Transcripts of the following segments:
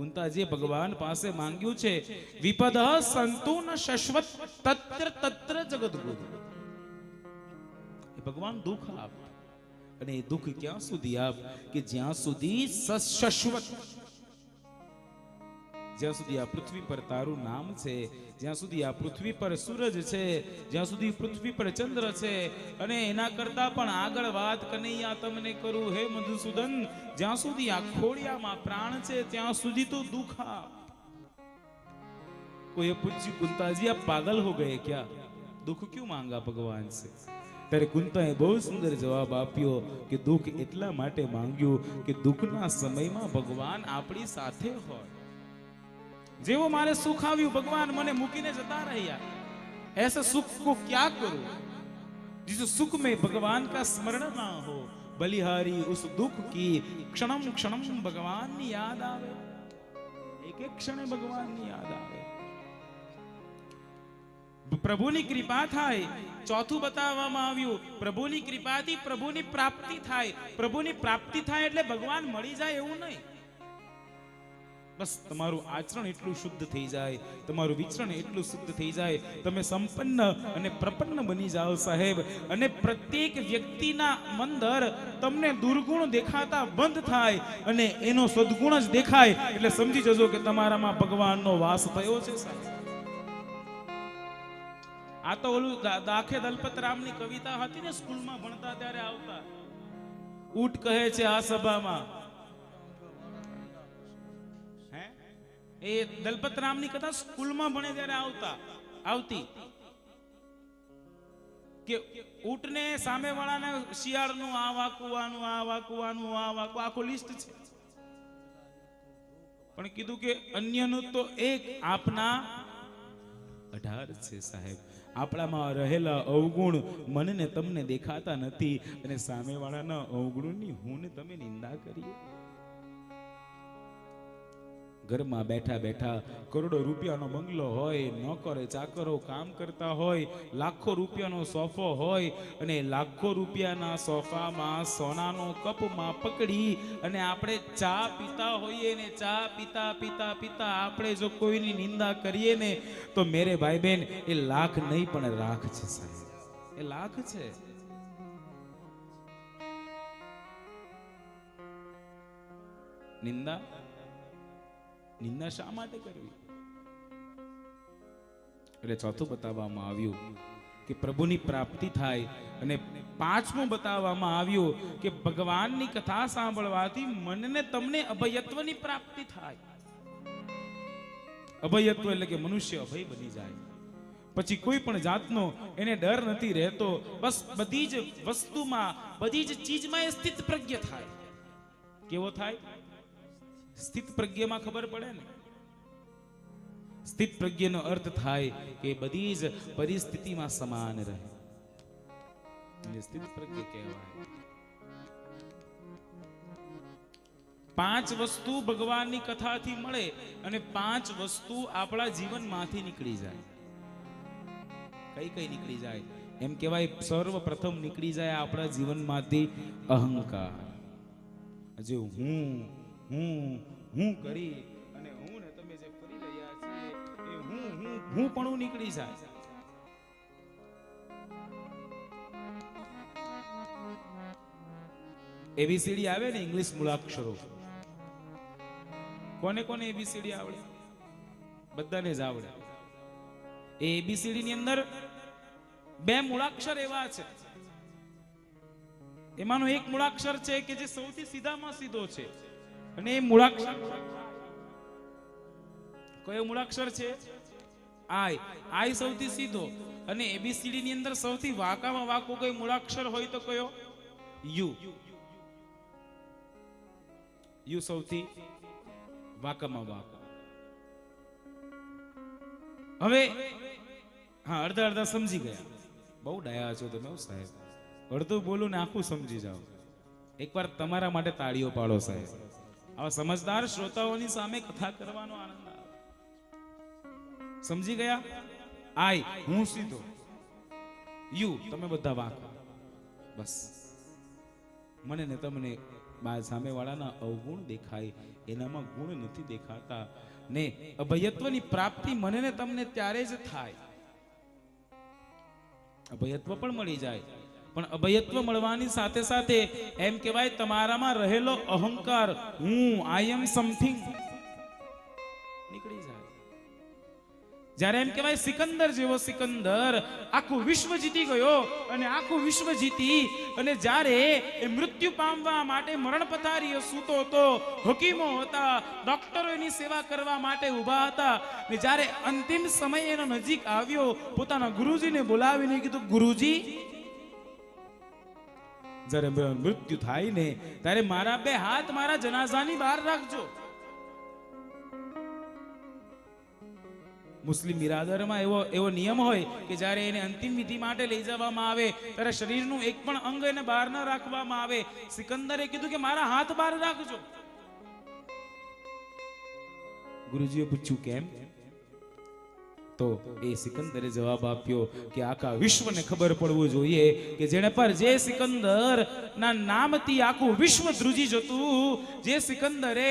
કુંતાજીએ ભગવાન પાસે માંગ્યું છે, વિપદ સંતુન શશ્વત તત્ર તત્ર જગદગુરુ. એ ભગવાન દુઃખ આપ. અને એ દુઃખ ક્યાં સુધી આપ? કે જ્યાં સુધી સ- શાશ્વત જ્યાં સુધી આ પૃથ્વી પર તારું નામ છે, જ્યાં સુધી આ પૃથ્વી પર સૂરજ છે, જ્યાં સુધી પૃથ્વી પર ચંદ્ર છે, અને એના કરતા પણ આગળ વાત કનૈયા તમને કરું, હે મધુસૂદન, જ્યાં સુધી આ ખોડિયામાં પ્રાણ છે, ત્યાં સુધી તો દુઃખ કોઈ પૂછ્યું, કુંતાજી, આપ પાગલ હો ગયે ક્યા? દુઃખ ક્યુ માંગા ભગવાન છે ત્યારે કુંતાએ બહુ સુંદર જવાબ આપ્યો કે દુઃખ એટલા માટે માંગ્યું કે દુઃખના સમયમાં ભગવાન આપણી સાથે હોય. જેવો મારે સુખ આવ્યું ભગવાન મને મૂકીને જતા રહ્યા ऐसे सुख को क्या करूं जिस सुख में भगवान का स्मरण ना हो बलिहारी उस दुख की क्षणम क्षणम भगवान ની યાદ આવે એક એક ક્ષણે ભગવાન ની યાદ આવે પ્રભુની કૃપા થાય ચોથું બતાવવામાં આવ્યું પ્રભુની કૃપાથી પ્રભુની પ્રાપ્તિ થાય પ્રભુની પ્રાપ્તિ થાય એટલે ભગવાન મળી જાય એવું નહીં બસ તમારું આચરણ એટલું શુદ્ધ થઈ જાય, તમારું વિચરણ એટલું શુદ્ધ થઈ જાય, તમે સંપન્ન અને પ્રપન્ન બની જાઓ સાહેબ. અને પ્રત્યેક વ્યક્તિના મંદર તમને દુર્ગુણ દેખાતા બંધ થાય અને એનો સદગુણ જ દેખાય. એટલે સમજી જજો કે તમારામાં ભગવાનનો વાસ થયો છે સાહેબ. આ તો ઓલું દાખે દલપતરામની કવિતા હતી ને સ્કૂલમાં ભણતા ત્યારે આવતા. ઊટ કહે છે આ સભામાં એ દલપતરામની કથા સ્કૂલમાં ભણે ત્યારે આવતા, આવતી. કે ઊંટને સામે વાળાને શિયાળનું આ વાકુવાનું આ વાકુવાનું, આ વાકુ આખો લિસ્ટ છે. પણ કીધું કે અન્યનું તો એક આપના અઢાર છે સાહેબ. આપણામાં રહેલા અવગુણ મનને તમને દેખાતા નથી અને સામેવાળાના અવગુણની હું ને તમે નિંદા કરીએ? ઘરમાં બેઠા બેઠા કરોડો રૂપિયાનો બંગલો હોય, નોકરે, ચાકરો, કામ કરતા હોય, લાખો રૂપિયાનો સોફો હોય અને લાખો રૂપિયાના સોફામાં સોનાનો કપમાં પકડી અને આપણે ચા પીતા હોઈએ ને, ચા પીતા પીતા પીતા આપણે જો કોઈની નિંદા કરીએ ને, તો મેરે ભાઈ બહેન એ લાખ નહીં, પણ રાખ છે સાહેબ. એ લાખ છે. નિંદા? નિંદા શા માટે કરવી? એટલે ચોથું બતાવવામાં આવ્યું કે પ્રભુની પ્રાપ્તિ થાય અને પાંચમું બતાવવામાં આવ્યું કે ભગવાનની કથા સાંભળવાથી મનને તમને અભયત્વની પ્રાપ્તિ થાય. અભયત્વ એટલે કે મનુષ્ય અભય બની જાય. પછી કોઈ પણ જાતનો એને ડર નથી રહેતો, બસ બધી જ વસ્તુમાં, બધી જ ચીજમાં એ સ્થિત પ્રજ્ઞ થાય. કેવો થાય? સ્થિત પ્રજ્ઞમાં ખબર પડે ને? સ્થિત પ્રજ્ઞનો અર્થ થાય કે બધી જ પરિસ્થિતિમાં સમાન રહે. સ્થિત પ્રજ્ઞ કહેવાય. પાંચ વસ્તુ ભગવાનની કથાથી મળે અને પાંચ વસ્તુ આપણા જીવનમાંથી નીકળી જાય. કઈ કઈ નીકળી જાય? એમ કહેવાય સર્વપ્રથમ નીકળી જાય આપણા જીવનમાંથી અહંકાર. જે હું હું હું કરી અને હું ને તમે જે ફરી રહ્યા છીએ એ હું હું હું પણ નીકળી જાય. એબીસીડી આવે ને ઇંગ્લિશ મૂળાક્ષરો? કોને કોને એબીસીડી આવડે? બધાને જ આવડે. એ એબીસીડી ની અંદર બે મૂળાક્ષર એવા છે. એમાંનો એક મૂળાક્ષર છે કે જે સૌથી સીધામાં સીધો છે. અને એ મૂળાક્ષર. કયો મૂળાક્ષર છે? આઈ. આઈ સૌથી સીધો અને એબીસીડી ની અંદર સૌથી વાંકામાં વાંકો કોઈ મૂળાક્ષર હોય તો કયો? યુ. યુ સૌથી વાકામાં વાકો. હવે હા, અડધા અડધા સમજી ગયા. બહુ ડાયા છો તમે સાહેબ. અડધું બોલું ને આખું સમજી જાઓ. એકવાર તમારા માટે તાળીઓ પાડો સાહેબ. આવા સમજદાર શ્રોતાઓની સામે કથા કરવાનો આનંદ સમજી ગયા? આઈ હું સીધો. યુ, તમે બધા વાંક. બસ. મને ને તમને બા સામેવાળાના અવગુણ દેખાય, એનામાં ગુણ નથી દેખાતા. ને અભયત્વની પ્રાપ્તિ મને ને તમને ત્યારે જ થાય. અભયત્વ પણ મળી જાય. પણ અભયત્વ મળવાની સાથે સાથે એમ કહેવાય તમારામાં રહેલો અહંકાર, હું આઈ એમ સમથિંગ નીકળી જાય. જ્યારે એમ કહેવાય સિકંદર જેવો સિકંદર આખું વિશ્વ જીતી ગયો અને આખું વિશ્વ જીતી અને જ્યારે એ મૃત્યુ પામવા માટે મરણ પથારીએ સૂતો હતો, હકીમો હતા, ડોક્ટરો એની સેવા કરવા માટે ઊભા હતા ને જ્યારે અંતિમ સમય એનો નજીક આવ્યો, પોતાના ગુરુજીને બોલાવીને કીધું, ગુરુજી જ્યારે મૃત્યુ થાય ને, ત્યારે મારા બે હાથ મારા જનાઝાની બહાર રાખજો. મુસ્લિમ બિરાદરમાં એવો એવો નિયમ હોય કે જ્યારે એને અંતિમ વિધિ માટે લઈ જવામાં આવે, ત્યારે શરીરનું એક પણ અંગ એને બહાર ન રાખવામાં આવે. સિકંદરે કીધું કે મારા હાથ બહાર રાખજો. ગુરુજીએ પૂછ્યું, કેમ? તો એ સિકંદરે જવાબ આપ્યો કે આખા વિશ્વને ખબર પડવું જોઈએ કે જેને પર જે સિકંદર ના નામથી આખું વિશ્વ ધ્રુજી જતું, જે સિકંદરે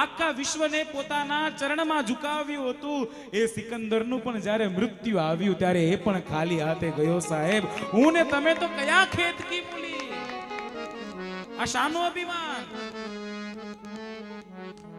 આખા વિશ્વને પોતાના ચરણમાં ઝુકાવ્યું હતું, એ સિકંદરનું પણ જ્યારે મૃત્યુ આવ્યું ત્યારે એ પણ ખાલી હાથે ગયો સાહેબ. હું ને તમે તો કયા ખેત કી આ શાનું અભિમાન?